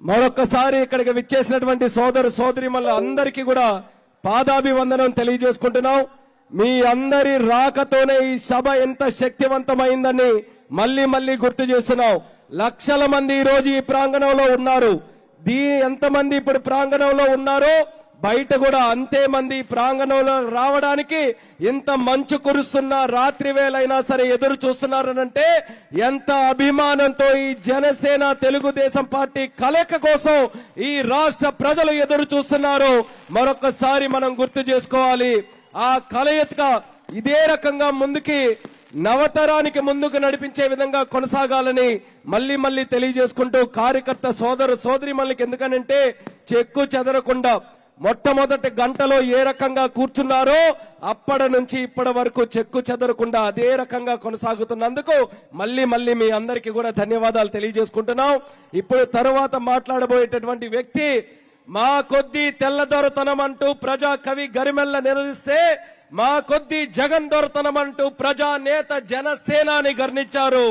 మరొక్కసారి ఇక్కడికి విచ్చేసినటువంటి సోదరు సోదరి అందరికీ కూడా పాదాభివందనం తెలియజేసుకుంటున్నాం. మీ అందరి రాకతోనే ఈ సభ ఎంత శక్తివంతమైందని మళ్ళీ మళ్ళీ గుర్తు చేస్తున్నాం. లక్షల మంది ఈ రోజు ఈ ప్రాంగణంలో ఉన్నారు. దీ ఎంతమంది ఇప్పుడు ప్రాంగణంలో ఉన్నారో బయట కూడా అంతే మంది ప్రాంగణంలో రావడానికి ఇంత మంచు కురుస్తున్న రాత్రి వేళైనా సరే ఎదురు చూస్తున్నారనంటే ఎంత అభిమానంతో ఈ జనసేన తెలుగుదేశం పార్టీ కలయిక కోసం ఈ రాష్ట్ర ప్రజలు ఎదురు చూస్తున్నారు. మరొకసారి మనం గుర్తు చేసుకోవాలి. ఆ కలయిక ఇదే రకంగా ముందుకి నవతరానికి ముందుకు నడిపించే విధంగా కొనసాగాలని మళ్ళీ మళ్ళీ తెలియజేసుకుంటూ కార్యకర్త సోదరు సోదరి మళ్ళీకి ఎందుకనంటే చెక్కు చెదరకుండా మొట్టమొదటి గంటలో ఏ రకంగా కూర్చున్నారో అప్పటి నుంచి ఇప్పటి వరకు చెక్కు చెదరకుండా అదే రకంగా కొనసాగుతున్నందుకు మళ్ళీ మళ్ళీ మీ అందరికీ కూడా ధన్యవాదాలు తెలియజేసుకుంటున్నాం. ఇప్పుడు తరువాత మాట్లాడబోయేటటువంటి వ్యక్తి మా కొద్ది తెల్లదొరతనం అంటూ ప్రజా కవి గరిమెల్ల నిలదీస్తే మా కొద్ది జగన్ దొరతనం అంటూ ప్రజా నేత జనసేనాని గర్ణించారు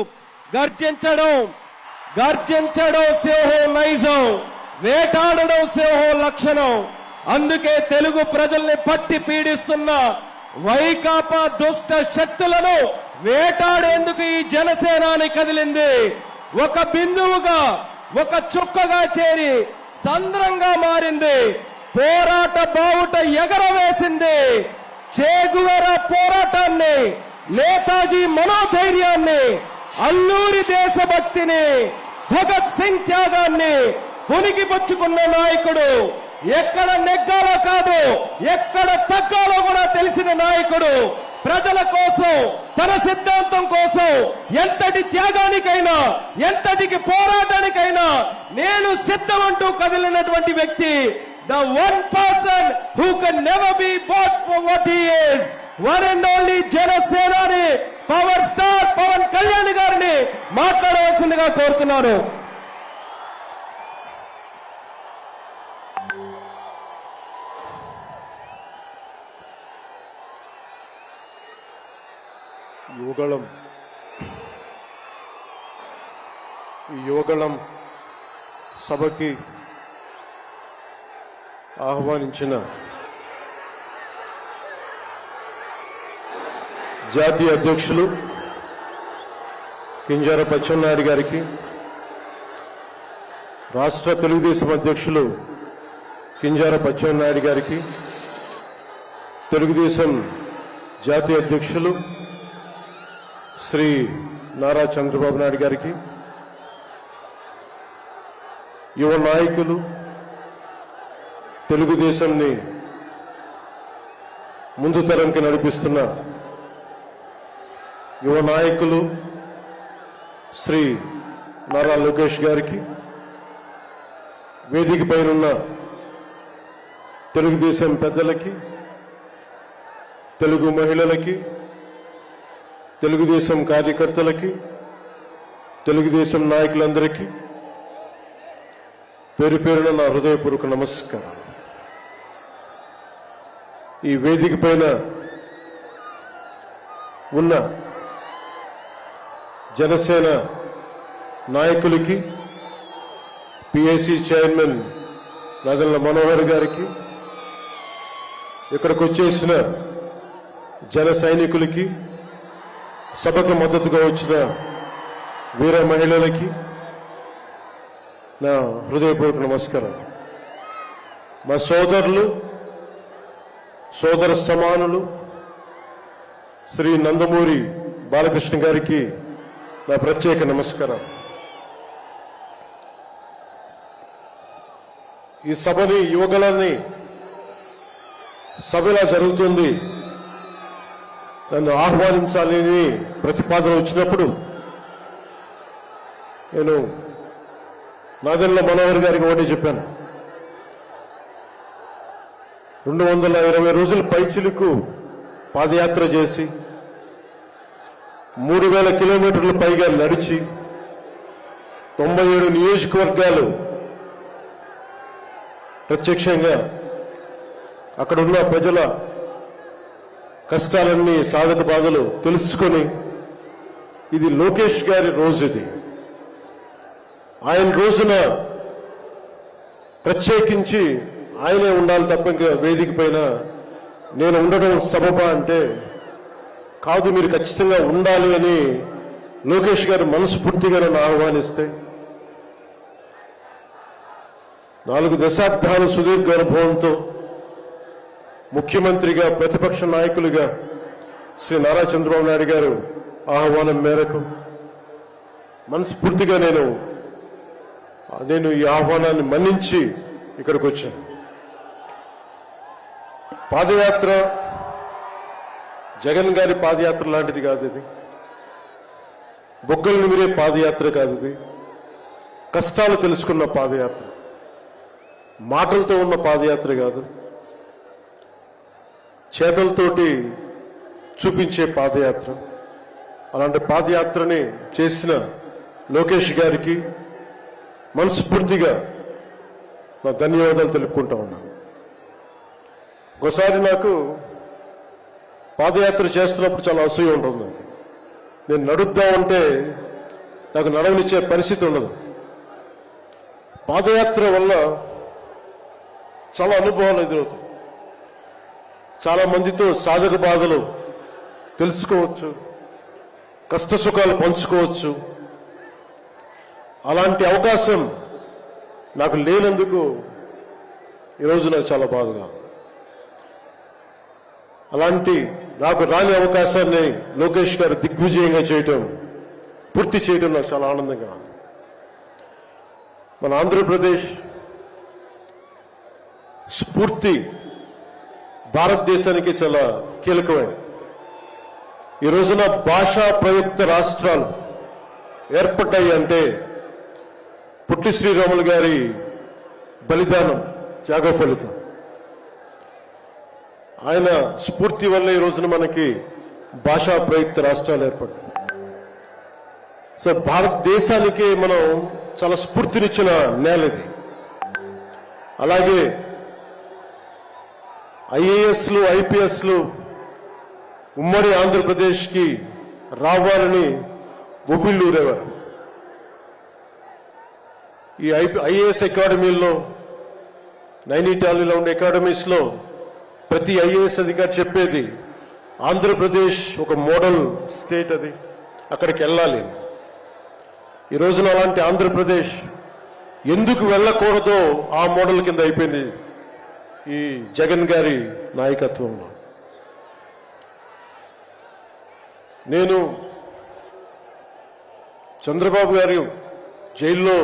గర్జించడం గర్జించడం సింహం నైజం వేటాడడం సింహం లక్షణం. అందుకే తెలుగు ప్రజల్ని పట్టి పీడిస్తున్న వైకాపా దుష్ట శక్తులను వేటాడేందుకు ఈ జనసేనాని కదిలింది. ఒక బిందువుగా ఒక చుక్కగా చేరి సంద్రంగా మారింది. పోరాట బావుట ఎగరవేసింది. చేగువెర పోరాటాన్ని నేతాజీ మనోధైర్యాన్ని అల్లూరి దేశభక్తిని భగత్ సింగ్ త్యాగాన్ని పునిగిపుచ్చుకున్న నాయకుడు ఎక్కడ నెగ్గాలో కాదు ఎక్కడ తగ్గాలో కూడా తెలిసిన నాయకుడు ప్రజల కోసం తన సిద్ధాంతం కోసం ఎంతటి త్యాగానికైనా ఎంతటికి పోరాటానికైనా నేను సిద్ధమంటూ కదిలినటువంటి వ్యక్తి the one person who can never be bought for what is one and only జనసేనాని పవర్ స్టార్ పవన్ కళ్యాణ్ గారిని మాట్లాడవలసిందిగా కోరుతున్నాను. యువగళం. ఈ యువగళం సభకి ఆహ్వానించిన జాతీయ అధ్యక్షులు కింజార పచ్చెన్నాయుడు గారికి రాష్ట్ర తెలుగుదేశం అధ్యక్షులు కింజార పచ్చెన్నాయుడు గారికి తెలుగుదేశం జాతీయ అధ్యక్షులు శ్రీ నారా చంద్రబాబు నాయుడు గారికి యువ నాయకులు తెలుగుదేశంని ముందు తరంకి నడిపిస్తున్న యువ నాయకులు శ్రీ నారా లోకేష్ గారికి వేదిక పైనున్న తెలుగుదేశం పెద్దలకి తెలుగు మహిళలకి తెలుగుదేశం కార్యకర్తలకి తెలుగుదేశం నాయకులందరికీ పేరు పేరున నా హృదయపూర్వక నమస్కారం ఈ వేదిక పైన ఉన్న జనసేన నాయకులకి పిఐసి చైర్మన్ నగల్ల మనోహర్ గారికి ఇక్కడికి వచ్చేసిన జన సైనికులకి సభకు మద్దతుగా వచ్చిన వీర మహిళలకి నా హృదయపూర్వక నమస్కారం. మా సోదరులు సోదర సమానులు శ్రీ నందమూరి బాలకృష్ణ గారికి నా ప్రత్యేక నమస్కారం. ఈ సభని యువకులని సభ ఇలా జరుగుతుంది నన్ను ఆహ్వానించాలని ప్రతిపాదన వచ్చినప్పుడు నేను నాదెల్ల మనోహర్ గారికి ఒకటి చెప్పాను. రెండు వందల ఇరవై రోజుల పైచిలుకు పాదయాత్ర చేసి మూడు వేల కిలోమీటర్ల పైగా నడిచి తొంభై ఏడు నియోజకవర్గాలు ప్రత్యక్షంగా అక్కడున్న ప్రజల కష్టాలన్నీ సాధక బాధలు తెలుసుకొని ఇది లోకేష్ గారి రోజు ఇది. ఆయన రోజున ప్రత్యేకించి ఆయనే ఉండాలి తప్ప ఇంకా వేదిక పైన నేను ఉండడం సబబా అంటే కాదు మీరు ఖచ్చితంగా ఉండాలి అని లోకేష్ గారు మనస్ఫూర్తిగా నన్ను ఆహ్వానిస్తే నాలుగు దశాబ్దాలు సుదీర్ఘ అనుభవంతో ముఖ్యమంత్రిగా ప్రతిపక్ష నాయకులుగా శ్రీ నారా చంద్రబాబు నాయుడు గారు ఆహ్వానం మేరకు మనస్ఫూర్తిగా నేను నేను ఈ ఆహ్వానాన్ని మన్నించి ఇక్కడికి వచ్చాను. పాదయాత్ర జగన్ గారి పాదయాత్ర లాంటిది కాదు ఇది. బొగ్గలు నిమిరే పాదయాత్ర కాదు ఇది. కష్టాలు తెలుసుకున్న పాదయాత్ర. మాటలతో ఉన్న పాదయాత్ర కాదు. చేతలతోటి చూపించే పాదయాత్ర. అలాంటి పాదయాత్రని చేసిన లోకేష్ గారికి మనస్ఫూర్తిగా నా ధన్యవాదాలు తెలుపుకుంటా ఉన్నాను. ఒకసారి నాకు పాదయాత్ర చేస్తున్నప్పుడు చాలా అసూయ ఉంటుంది నేను నేను నడుద్దామంటే నాకు నడవనిచ్చే పరిస్థితి ఉండదు. పాదయాత్ర వల్ల చాలా అనుభవాలు ఎదురవుతాయి. చాలా మందితో సాధక బాధలు తెలుసుకోవచ్చు కష్ట సుఖాలు పంచుకోవచ్చు. అలాంటి అవకాశం నాకు లేనందుకు ఈరోజు నాకు చాలా బాధగా అలాంటి నాకు రాని అవకాశాన్ని లోకేష్ గారు దిగ్విజయంగా చేయటం పూర్తి చేయడం నాకు చాలా ఆనందంగా ఉంది. మన ఆంధ్రప్రదేశ్ స్ఫూర్తి భారతదేశానికి చాలా కీలకమైనది. ఈ రోజున భాషా ప్రయుక్త రాష్ట్రాలు ఏర్పడ్డాయి అంటే పుట్టి శ్రీరాములు గారి బలిదానం త్యాగ ఫలితం ఆయన స్ఫూర్తి వల్ల ఈ రోజున మనకి భాషా ప్రయుక్త రాష్ట్రాలు ఏర్పడ్డాయి. సో భారతదేశానికి మనం చాలా స్ఫూర్తినిచ్చిన నేల ఇది. అలాగే ఐఏఎస్లు ఐపీఎస్లు ఉమ్మడి ఆంధ్రప్రదేశ్కి రావాలని ఉవ్విళ్ళూరేవారు ఈ ఐఏఎస్ అకాడమీల్లో నైనిటాలీలో ఉండే అకాడమీస్లో ప్రతి ఐఏఎస్ అధికారి చెప్పేది ఆంధ్రప్రదేశ్ ఒక మోడల్ స్టేట్ అది అక్కడికి వెళ్ళాలి. ఈ రోజున అలాంటి ఆంధ్రప్రదేశ్ ఎందుకు వెళ్ళకూడదో ఆ మోడల్ కింద అయిపోయింది. ఈ జగన్ గారి నాయకత్వంలో. నేను చంద్రబాబు గారు జైల్లో